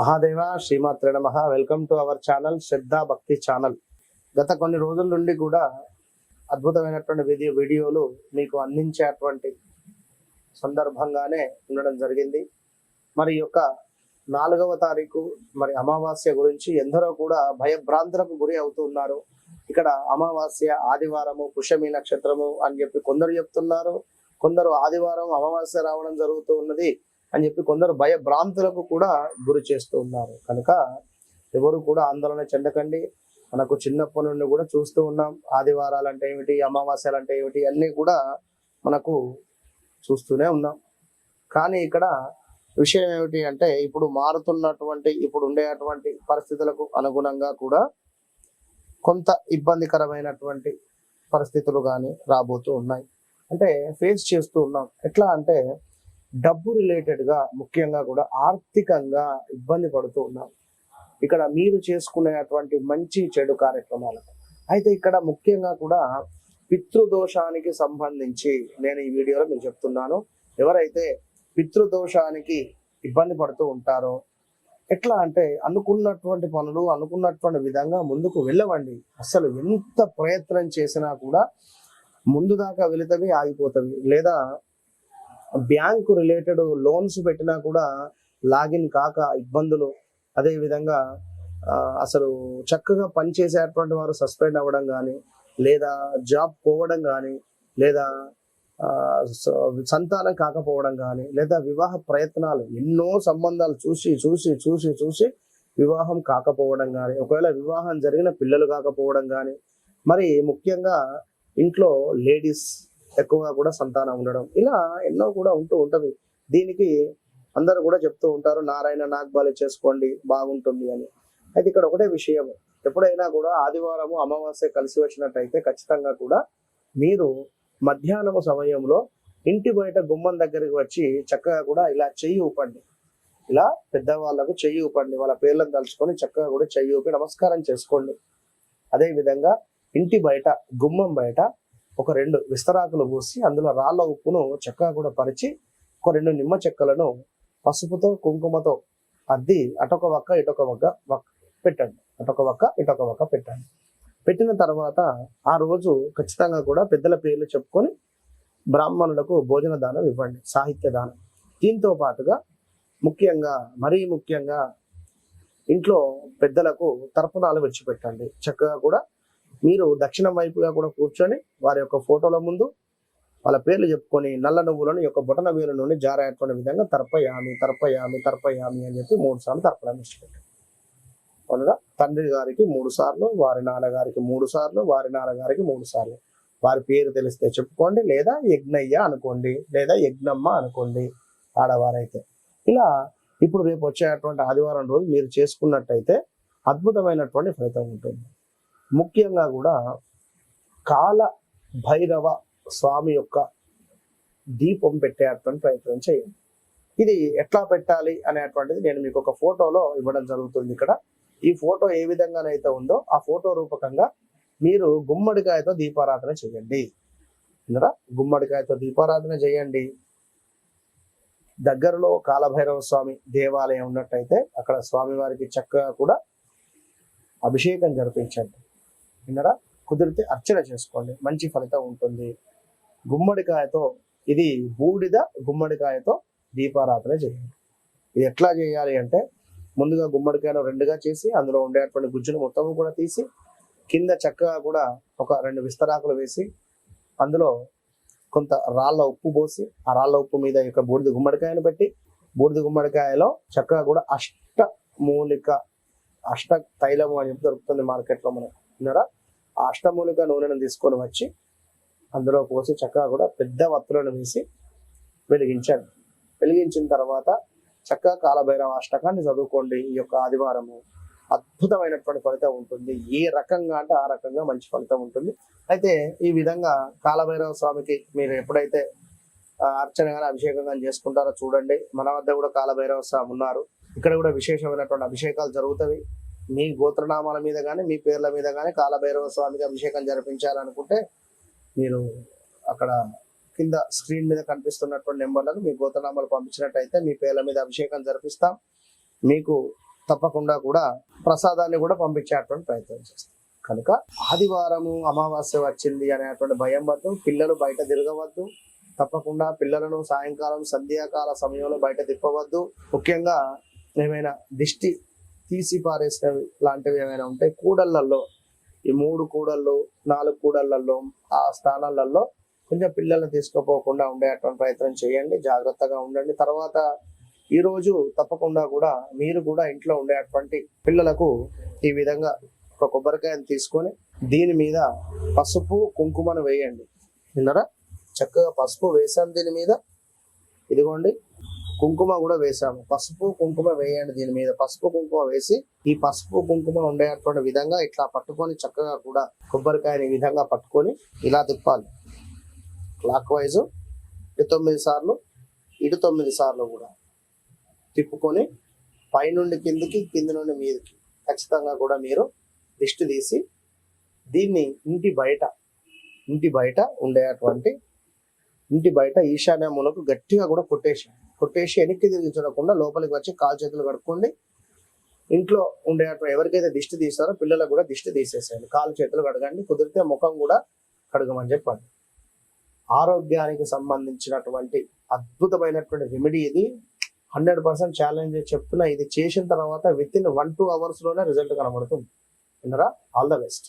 మహాదేవ శ్రీమాత్ర నమ. Welcome to our channel Shraddha Bhakti channel గత కొన్ని రోజుల నుండి కూడా అద్భుతమైనటువంటి వీడియో వీడియోలు మీకు అందించేటువంటి సందర్భంగానే ఉండడం జరిగింది. మరి యొక్క నాలుగవ తారీఖు మరి అమావాస్య గురించి ఎందరో కూడా భయభ్రాంతులకు గురి అవుతున్నారు ఇక్కడ అమావాస్య ఆదివారము పుష్యమి నక్షత్రము అని చెప్పి కొందరు చెప్తున్నారు. కొందరు ఆదివారం అమావాస్య రావడం జరుగుతూ ఉన్నది. అని చెప్పి కొందరు భయభ్రాంతులకు కూడా గురి చేస్తూ ఉన్నారు. కనుక ఎవరు కూడా ఆందోళన చెందకండి. మనకు చిన్నప్పటి నుండి కూడా చూస్తూ ఉన్నాం. ఆదివారాలు అంటే ఏమిటి? అమావాస్యలు అంటే ఏమిటి? అన్నీ కూడా మనకు చూస్తూనే ఉన్నాం. కానీ ఇక్కడ విషయం ఏమిటి అంటే ఇప్పుడు మారుతున్నటువంటి ఇప్పుడు ఉండేటువంటి పరిస్థితులకు అనుగుణంగా కూడా కొంత ఇబ్బందికరమైనటువంటి పరిస్థితులు కానీ రాబోతూ ఉన్నాయి. అంటే ఫేస్ చేస్తూ ఉన్నాం. ఎట్లా అంటే డబ్బు రిలేటెడ్గా ముఖ్యంగా కూడా ఆర్థికంగా ఇబ్బంది పడుతూ ఉన్నాం. ఇక్కడ మీరు చేసుకునేటువంటి మంచి చెడు కార్యక్రమాలు. అయితే ఇక్కడ ముఖ్యంగా కూడా పితృదోషానికి సంబంధించి నేను ఈ వీడియోలో మీకు చెప్తున్నాను. ఎవరైతే పితృదోషానికి ఇబ్బంది పడుతూ ఉంటారో ఎట్లా అంటే అనుకున్నటువంటి పనులు అనుకున్నటువంటి విధంగా ముందుకు వెళ్ళవండి. అసలు ఎంత ప్రయత్నం చేసినా కూడా ముందు దాకా వెళితవి ఆగిపోతవి లేదా బ్యాంకు రిలేటెడ్ లోన్స్ పెట్టినా కూడా లాగిన్ కాక ఇబ్బందులు. అదే విధంగా అసలు చక్కగా పనిచేసేటువంటి వారు సస్పెండ్ అవ్వడం కానీ లేదా జాబ్ పోవడం కానీ లేదా సంతానం కాకపోవడం కానీ లేదా వివాహ ప్రయత్నాలు ఎన్నో సంబంధాలు చూసి చూసి చూసి చూసి వివాహం కాకపోవడం కానీ ఒకవేళ వివాహం జరిగిన పిల్లలు కాకపోవడం కానీ మరి ముఖ్యంగా ఇంట్లో లేడీస్ ఎక్కువగా కూడా సంతానం ఉండడం. ఇలా ఎన్నో కూడా ఉంటూ ఉంటుంది. దీనికి అందరూ కూడా చెప్తూ ఉంటారు నారాయణ నాగ్బాలి చేసుకోండి బాగుంటుంది అని. అయితే ఇక్కడ ఒకటే విషయం. ఎప్పుడైనా కూడా ఆదివారము అమావాస్య కలిసి వచ్చినట్టయితే ఖచ్చితంగా కూడా మీరు మధ్యాహ్నం సమయంలో ఇంటి బయట గుమ్మం దగ్గరికి వచ్చి చక్కగా కూడా ఇలా చెయ్యి ఊపండి. ఇలా పెద్దవాళ్ళకు చెయ్యి ఊపండి. వాళ్ళ పేర్లను తలుచుకొని చక్కగా కూడా చెయ్యి ఊపి నమస్కారం చేసుకోండి. అదే విధంగా ఇంటి బయట గుమ్మం బయట ఒక రెండు విస్తరాకులు పూసి అందులో రాళ్ళ ఉప్పును చక్కగా కూడా పరిచి ఒక రెండు నిమ్మ చెక్కలను పసుపుతో కుంకుమతో అద్ది అటొక వక్క ఇటొక వక్క వక్ పెట్టండి. అటొక వక్క ఇటొక వక్క పెట్టండి. పెట్టిన తర్వాత ఆ రోజు ఖచ్చితంగా కూడా పెద్దల పేర్లు చెప్పుకొని బ్రాహ్మణులకు భోజన దానం ఇవ్వండి సాహిత్య దానం. దీంతో పాటుగా ముఖ్యంగా మరీ ముఖ్యంగా ఇంట్లో పెద్దలకు తర్పణాలు విడిచిపెట్టండి. చక్కగా కూడా మీరు దక్షిణం వైపుగా కూడా కూర్చొని వారి యొక్క ఫోటోల ముందు వాళ్ళ పేర్లు చెప్పుకొని నల్ల నువ్వులను యొక్క బొటన వేలు నుండి జారాయటువంటి విధంగా తర్పయామి తర్పయామి తర్పయామి అని చెప్పి మూడు సార్లు తర్పణం ఇచ్చిపెట్టారు అవునా? తండ్రి గారికి మూడు సార్లు వారి నాన్నగారికి మూడు సార్లు వారి నాన్నగారికి మూడు సార్లు. వారి పేరు తెలిస్తే చెప్పుకోండి లేదా యజ్ఞయ్య అనుకోండి లేదా యజ్ఞమ్మ అనుకోండి ఆడవారైతే. ఇలా ఇప్పుడు రేపు వచ్చేటువంటి ఆదివారం రోజు మీరు చేసుకున్నట్టయితే అద్భుతమైనటువంటి ఫలితం ఉంటుంది. ముఖ్యంగా కూడా కాల భైరవ స్వామి యొక్క దీపం పెట్టేటువంటి ప్రయత్నం చేయండి. ఇది ఎట్లా పెట్టాలి అనేటువంటిది నేను మీకు ఒక ఫోటోలో ఇవ్వడం జరుగుతుంది ఇక్కడ. ఈ ఫోటో ఏ విధంగానైతే ఉందో ఆ ఫోటో రూపకంగా మీరు గుమ్మడికాయతో దీపారాధన చేయండి. ఇందరా గుమ్మడికాయతో దీపారాధన చేయండి. దగ్గరలో కాలభైరవ స్వామి దేవాలయం ఉన్నట్టయితే అక్కడ స్వామివారికి చక్కగా కూడా అభిషేకం జరిపించండి. విన్నరా కుదిరితే అర్చన చేసుకోండి. మంచి ఫలితం ఉంటుంది. గుమ్మడికాయతో ఇది బూడిద గుమ్మడికాయతో దీపారాధన చేయండి. ఇది ఎట్లా చేయాలి అంటే ముందుగా గుమ్మడికాయను రెండుగా చేసి అందులో ఉండేటువంటి గుజ్జును మొత్తం కూడా తీసి కింద చక్కగా కూడా ఒక రెండు విస్తరాకులు వేసి అందులో కొంత రాళ్ళ ఉప్పు పోసి ఆ రాళ్ళ ఉప్పు మీద యొక్క బూడిద గుమ్మడికాయను పెట్టి బూడిద గుమ్మడికాయలో చక్కగా కూడా అష్ట మూలిక అష్ట తైలము అని చెప్పి దొరుకుతుంది మార్కెట్లో మనకు. విన్నారా? ఆ అష్టమూలిక నూనెను తీసుకొని వచ్చి అందులో పోసి చక్కగా కూడా పెద్ద వత్తులను వేసి వెలిగించండి వెలిగించిన తర్వాత చక్కగా కాలభైరవ అష్టకాన్ని చదువుకోండి. ఈ యొక్క ఆదివారము అద్భుతమైనటువంటి ఫలితం ఉంటుంది. ఏ రకంగా అంటే ఆ రకంగా మంచి ఫలితం ఉంటుంది. అయితే ఈ విధంగా కాలభైరవ స్వామికి మీరు ఎప్పుడైతే అర్చన కానీ అభిషేకం కానీ చేసుకుంటారో చూడండి. మన వద్ద కూడా కాలభైరవ స్వామి ఉన్నారు. ఇక్కడ కూడా విశేషమైనటువంటి అభిషేకాలు జరుగుతాయి మీ గోత్రనామాల మీద కానీ మీ పేర్ల మీద కానీ కాలభైరవ స్వామికి అభిషేకం జరిపించాలనుకుంటే మీరు అక్కడ కింద స్క్రీన్ మీద కనిపిస్తున్నటువంటి నెంబర్లకు మీ గోత్రనామాలు పంపించినట్టయితే మీ పేర్ల మీద అభిషేకం జరిపిస్తాం. మీకు తప్పకుండా కూడా ప్రసాదాన్ని కూడా పంపించేటువంటి ప్రయత్నం చేస్తాం. కనుక ఆదివారము అమావాస్య వచ్చింది అనేటువంటి భయం వద్దు పిల్లలు బయట తిరగవద్దు. తప్పకుండా పిల్లలను సాయంకాలం సంధ్యాకాల సమయంలో బయట తిప్పవద్దు. ముఖ్యంగా ఏమైనా దిష్టి తీసి పారేసినవి లాంటివి ఏమైనా ఉంటే కూడళ్ళల్లో ఈ మూడు కూడళ్ళు నాలుగు కూడళ్ళల్లో ఆ స్థానాలలో కొంచెం పిల్లల్ని తీసుకుపోకుండా ఉండేటువంటి ప్రయత్నం చేయండి జాగ్రత్తగా ఉండండి. తర్వాత ఈరోజు తప్పకుండా కూడా మీరు కూడా ఇంట్లో ఉండేటువంటి పిల్లలకు ఈ విధంగా ఒక కొబ్బరికాయను తీసుకొని దీని మీద పసుపు కుంకుమను వేయండి. విన్నారా? చక్కగా పసుపు వేసాం దీని మీద. ఇదిగోండి. కుంకుమ కూడా వేసాము పసుపు కుంకుమ వేయండి దీని మీద. పసుపు కుంకుమ వేసి ఈ పసుపు కుంకుమ ఉండేటువంటి విధంగా ఇట్లా పట్టుకొని చక్కగా కూడా కొబ్బరికాయని విధంగా పట్టుకొని ఇలా తిప్పాలి. క్లాక్ వైజ్ ఇటు తొమ్మిది సార్లు ఇటు తొమ్మిది సార్లు కూడా తిప్పుకొని పైనుండి కిందికి కింది నుండి మీదకి ఖచ్చితంగా కూడా మీరు దిష్టి తీసి దీన్ని ఇంటి బయట ఇంటి బయట ఉండేటువంటి ఇంటి బయట ఈశాన్యములకు గట్టిగా కూడా కొట్టేసి కొట్టేసి వెనక్కి తిరిగి చూడకుండా లోపలికి వచ్చి కాలు చేతులు కడుక్కోండి. ఇంట్లో ఉండేటువంటి ఎవరికైతే దిష్టి తీస్తారో పిల్లలకు కూడా దిష్టి తీసేసేయండి. కాలు చేతులు కడగండి కుదిరితే ముఖం కూడా కడగమని చెప్పండి. ఆరోగ్యానికి సంబంధించినటువంటి అద్భుతమైనటువంటి రెమెడీ ఇది. హండ్రెడ్ పర్సెంట్ ఛాలెంజ్ చెప్తున్నా ఇది చేసిన తర్వాత విత్ ఇన్ వన్ టూ అవర్స్లోనే రిజల్ట్ కనబడుతుంది. విన్నరా? All the best.